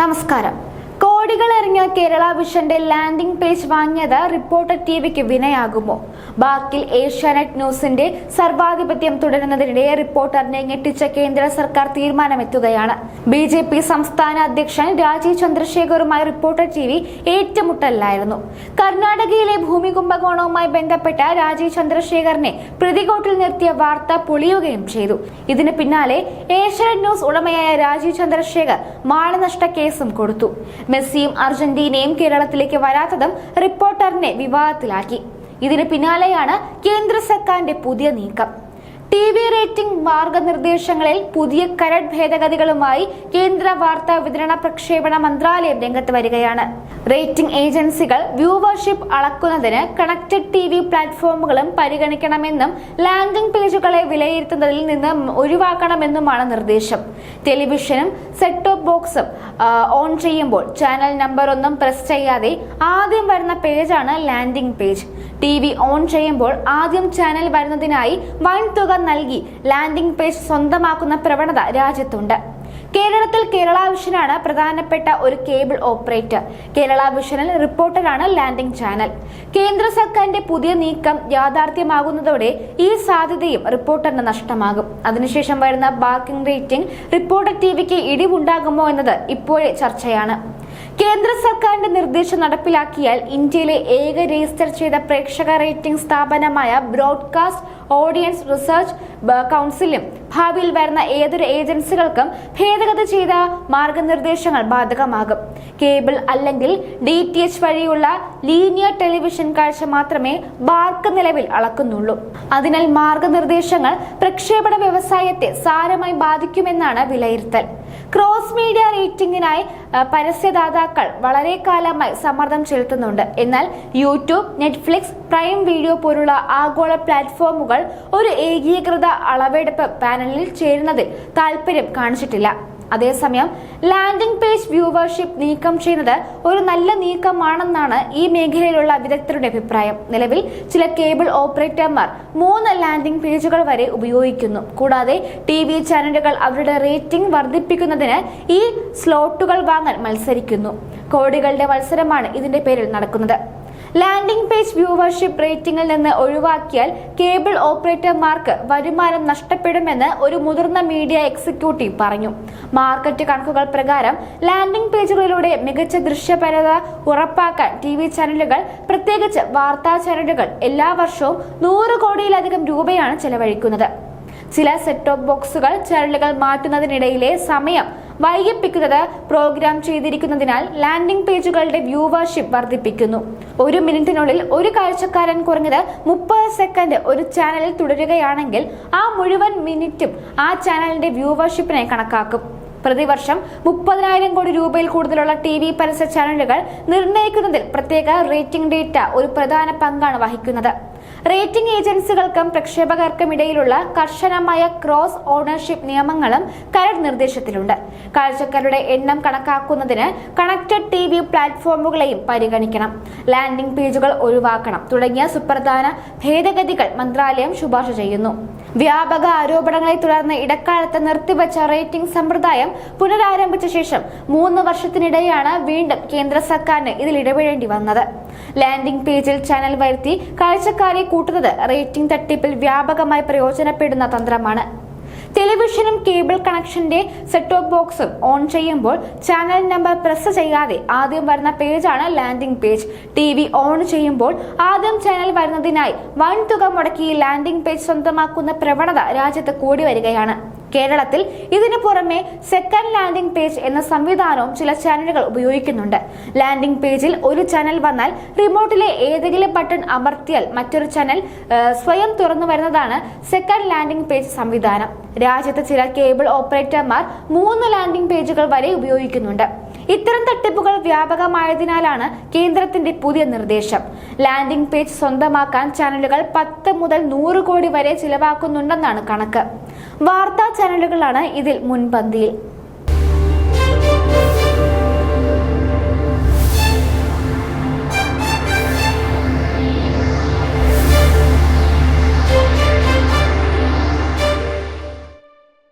നമസ്കാരം. കോടികൾ എറിഞ്ഞ കേരള വിഷന്റെ ലാൻഡിംഗ് പേജ് വാങ്ങിയത് റിപ്പോർട്ടർ ടി വിക്ക് വിനയാകുമോ? ബാക്കിൽ ഏഷ്യാനെറ്റ് ന്യൂസിന്റെ സർവാധിപത്യം തുടരുന്നതിനിടെ റിപ്പോർട്ടറിനെ ഞെട്ടിച്ച കേന്ദ്ര സർക്കാർ തീരുമാനമെത്തുകയാണ്. ബി ജെ പി സംസ്ഥാന അധ്യക്ഷൻ രാജീവ് ചന്ദ്രശേഖറുമായി റിപ്പോർട്ടർ ടി വി ഏറ്റുമുട്ടലിലായിരുന്നു. കർണാടകയിലെ ഭൂമി കുംഭകോണവുമായി ബന്ധപ്പെട്ട രാജീവ് ചന്ദ്രശേഖറിനെ പ്രതികോട്ടിൽ നിർത്തിയ വാർത്ത പൊളിയുകയും ചെയ്തു. ഇതിന് പിന്നാലെ ഏഷ്യാനെറ്റ് ന്യൂസ് ഉടമയായ രാജീവ് ചന്ദ്രശേഖർ മാളനഷ്ട കേസും കൊടുത്തു. മെസ്സിയും അർജന്റീനയും കേരളത്തിലേക്ക് വരാത്തതും റിപ്പോർട്ടറിനെ വിവാദത്തിലാക്കി. ഇതിന് പിന്നാലെയാണ് കേന്ദ്ര സർക്കാരിന്റെ പുതിയ നീക്കം. ടി വി റേറ്റിംഗ് മാർഗനിർദ്ദേശങ്ങളിൽ പുതിയ കരട് ഭേദഗതികളുമായി കേന്ദ്ര വാർത്താ വിതരണ പ്രക്ഷേപണ മന്ത്രാലയം രംഗത്ത് വരികയാണ്. റേറ്റിംഗ് ഏജൻസികൾ വ്യൂവർഷിപ്പ് അളക്കുന്നതിന് കണക്റ്റഡ് ടി വി പ്ലാറ്റ്ഫോമുകളും പരിഗണിക്കണമെന്നും ലാൻഡിംഗ് പേജുകളെ വിലയിരുത്തുന്നതിൽ നിന്ന് ഒഴിവാക്കണമെന്നുമാണ് നിർദ്ദേശം. ടെലിവിഷനും സെറ്റ് ടോപ്പ് ബോക്സും ഓൺ ചെയ്യുമ്പോൾ ചാനൽ നമ്പർ ഒന്നും പ്രസ് ചെയ്യാതെ ആദ്യം വരുന്ന പേജാണ് landing page. T V on ചെയ്യുമ്പോൾ ആദ്യം ചാനൽ വരുന്നതിനായി വൻ തുക നൽകി ലാൻഡിംഗ് പേജ് സ്വന്തമാക്കുന്ന പ്രവണത രാജ്യത്തുണ്ട്. കേരളത്തിൽ കേരള വിഷനാണ് പ്രധാനപ്പെട്ട ഒരു കേബിൾ ഓപ്പറേറ്റർ. കേരള വിഷനിൽ റിപ്പോർട്ടറാണ് ലാൻഡിംഗ് ചാനൽ. കേന്ദ്ര സർക്കാരിന്റെ പുതിയ നീക്കം യാഥാർത്ഥ്യമാകുന്നതോടെ ഈ സാധ്യതയും റിപ്പോർട്ടറിന് നഷ്ടമാകും. അതിനുശേഷം വരുന്ന ബാർക്കിംഗ് റേറ്റിംഗ് റിപ്പോർട്ടർ ടി വിക്ക് ഇടിവുണ്ടാകുമോ എന്നത് ഇപ്പോഴേ ചർച്ചയാണ്. കേന്ദ്ര സർക്കാരിന്റെ നിർദ്ദേശം നടപ്പിലാക്കിയാൽ ഇന്ത്യയിലെ ഏക രജിസ്റ്റർ ചെയ്ത പ്രേക്ഷക റേറ്റിംഗ് സ്ഥാപനമായ ബ്രോഡ്കാസ്റ്റ് ഓഡിയൻസ് റിസർച്ച് കൗൺസിലും ഭാവിയിൽ വരുന്ന ഏതൊരു ഏജൻസികൾക്കും ഭേദഗതി ചെയ്ത മാർഗനിർദ്ദേശങ്ങൾ ബാധകമാകും. കേബിൾ അല്ലെങ്കിൽ ഡി ടി എച്ച് വഴിയുള്ള ലീനിയർ ടെലിവിഷൻ കാഴ്ച മാത്രമേ ബാർക്ക് നിലവിൽ അളക്കുന്നുള്ളൂ. അതിനാൽ മാർഗനിർദ്ദേശങ്ങൾ പ്രക്ഷേപണ വ്യവസായത്തെ സാരമായി ബാധിക്കുമെന്നാണ് വിലയിരുത്തൽ. ക്രോസ് മീഡിയ റേറ്റിംഗിനായി പരസ്യദാതാക്കൾ വളരെ കാലമായി സമ്മർദ്ദം ചെലുത്തുന്നുണ്ട്. എന്നാൽ യൂട്യൂബ് നെറ്റ്ഫ്ലിക്സ് പ്രൈം വീഡിയോ പോലുള്ള ആഗോള പ്ലാറ്റ്ഫോമുകൾ ഒരു ഏകീകൃത അളവെടുപ്പ് പാനലിൽ ചേരുന്നതിൽ താല്പര്യം കാണിച്ചിട്ടില്ല. അതേസമയം ലാൻഡിംഗ് പേജ് വ്യൂവർഷിപ്പ് നീക്കം ചെയ്യുന്നത് ഒരു നല്ല നീക്കമാണെന്നാണ് ഈ മേഖലയിലുള്ള വിദഗ്ധരുടെ അഭിപ്രായം. നിലവിൽ ചില കേബിൾ ഓപ്പറേറ്റർമാർ മൂന്ന് ലാൻഡിംഗ് പേജുകൾ വരെ ഉപയോഗിക്കുന്നു. കൂടാതെ ടി വി ചാനലുകൾ അവരുടെ റേറ്റിംഗ് വർദ്ധിപ്പിക്കുന്നതിന് ഈ സ്ലോട്ടുകൾ വാങ്ങാൻ മത്സരിക്കുന്നു. കോടികളുടെ മത്സരമാണ് ഇതിന്റെ പേരിൽ നടക്കുന്നത്. ലാൻഡിംഗ് പേജ് വ്യൂവർഷിപ്പ് റേറ്റിംഗിൽ നിന്ന് ഒഴിവാക്കിയാൽ കേബിൾ ഓപ്പറേറ്റർമാർക്ക് വരുമാനം നഷ്ടപ്പെടുമെന്ന് ഒരു മുതിർന്ന മീഡിയ എക്സിക്യൂട്ടീവ് പറഞ്ഞു. മാർക്കറ്റ് കണക്കുകൾ പ്രകാരം ലാൻഡിംഗ് പേജുകളിലൂടെ മികച്ച ദൃശ്യപരത ഉറപ്പാക്കാൻ ടി വി ചാനലുകൾ പ്രത്യേകിച്ച് വാർത്താ ചാനലുകൾ എല്ലാ വർഷവും നൂറ് കോടിയിലധികം രൂപയാണ് ചെലവഴിക്കുന്നത്. ചില സെറ്റ് ടോപ്പ് ബോക്സുകൾ ചാനലുകൾ മാറ്റുന്നതിനിടയിലെ സമയം വൈകിപ്പിക്കുന്നത് പ്രോഗ്രാം ചെയ്തിരിക്കുന്നതിനാൽ ലാൻഡിംഗ് പേജുകളുടെ വ്യൂവർഷിപ്പ് വർദ്ധിപ്പിക്കുന്നു. ഒരു മിനിറ്റിനുള്ളിൽ ഒരു കാഴ്ചക്കാരൻ കുറഞ്ഞത് മുപ്പത് സെക്കൻഡ് ഒരു ചാനലിൽ തുടരുകയാണെങ്കിൽ ആ മുഴുവൻ മിനിറ്റും ആ ചാനലിന്റെ വ്യൂവർഷിപ്പിനെ കണക്കാക്കും. പ്രതിവർഷം മുപ്പതിനായിരം കോടി രൂപയിൽ കൂടുതലുള്ള ടി വി പരസ്യ ചാനലുകൾ നിർണയിക്കുന്നതിൽ പ്രത്യേക റേറ്റിംഗ് ഡേറ്റ ഒരു പ്രധാന പങ്കാണ് വഹിക്കുന്നത്. റേറ്റിംഗ് ഏജൻസികൾക്കും പ്രക്ഷേപകർക്കും ഇടയിലുള്ള കർശനമായ ക്രോസ് ഓണർഷിപ്പ് നിയമങ്ങളും കരട് നിർദ്ദേശത്തിലുണ്ട്. കാഴ്ചക്കാരുടെ എണ്ണം കണക്കാക്കുന്നതിന് കണക്റ്റഡ് ടി വി പ്ലാറ്റ്ഫോമുകളെയും പരിഗണിക്കണം. ലാൻഡിംഗ് പേജുകൾ ഒഴിവാക്കണം തുടങ്ങിയ സുപ്രധാന ഭേദഗതികൾ മന്ത്രാലയം ശുപാർശ ചെയ്യുന്നു. വ്യാപക ആരോപണങ്ങളെ തുടർന്ന് ഇടക്കാലത്ത് നിർത്തിവച്ച റേറ്റിംഗ് സമ്പ്രദായം പുനരാരംഭിച്ച ശേഷം മൂന്ന് വർഷത്തിനിടെയാണ് വീണ്ടും കേന്ദ്ര സർക്കാരിന് ഇതിൽ ഇടപെടേണ്ടി വന്നത്. ലാൻഡിംഗ് പേജിൽ ചാനൽ വരുത്തി കാഴ്ചക്കാരെ കൂട്ടുന്നത് റേറ്റിംഗ് തട്ടിപ്പിൽ വ്യാപകമായി പ്രയോജനപ്പെടുന്ന തന്ത്രമാണ്. ടെലിവിഷനും കേബിൾ കണക്ഷന്റെ സെറ്റ് ടോപ്പ് ബോക്സും ഓൺ ചെയ്യുമ്പോൾ ചാനൽ നമ്പർ പ്രസ് ചെയ്യാതെ ആദ്യം വരുന്ന പേജാണ് landing page T V on ചെയ്യുമ്പോൾ ആദ്യം ചാനൽ വരുന്നതിനായി വൻ തുക മുടക്കി ലാൻഡിംഗ് പേജ് സ്വന്തമാക്കുന്ന പ്രവണത രാജ്യത്ത് കൂടി വരികയാണ്. കേരളത്തിൽ ഇതിനു പുറമെ സെക്കൻഡ് ലാൻഡിംഗ് പേജ് എന്ന സംവിധാനവും ചില ചാനലുകൾ ഉപയോഗിക്കുന്നുണ്ട്. ലാൻഡിംഗ് പേജിൽ ഒരു ചാനൽ വന്നാൽ റിമോട്ടിലെ ഏതെങ്കിലും ബട്ടൺ അമർത്തിയാൽ മറ്റൊരു ചാനൽ സ്വയം തുറന്നു വരുന്നതാണ് സെക്കൻഡ് ലാൻഡിംഗ് പേജ് സംവിധാനം. രാജ്യത്തെ ചില കേബിൾ ഓപ്പറേറ്റർമാർ മൂന്ന് ലാൻഡിംഗ് പേജുകൾ വരെ ഉപയോഗിക്കുന്നുണ്ട്. ഇത്തരം തട്ടിപ്പുകൾ വ്യാപകമായതിനാലാണ് കേന്ദ്രത്തിന്റെ പുതിയ നിർദ്ദേശം. ലാൻഡിംഗ് പേജ് സ്വന്തമാക്കാൻ ചാനലുകൾ പത്ത് മുതൽ നൂറ് കോടി വരെ ചിലവാക്കുന്നുണ്ടെന്നാണ് കണക്ക്. വാർത്താ ചാനലുകളാണ് ഇതിൽ മുൻപന്തിയിൽ.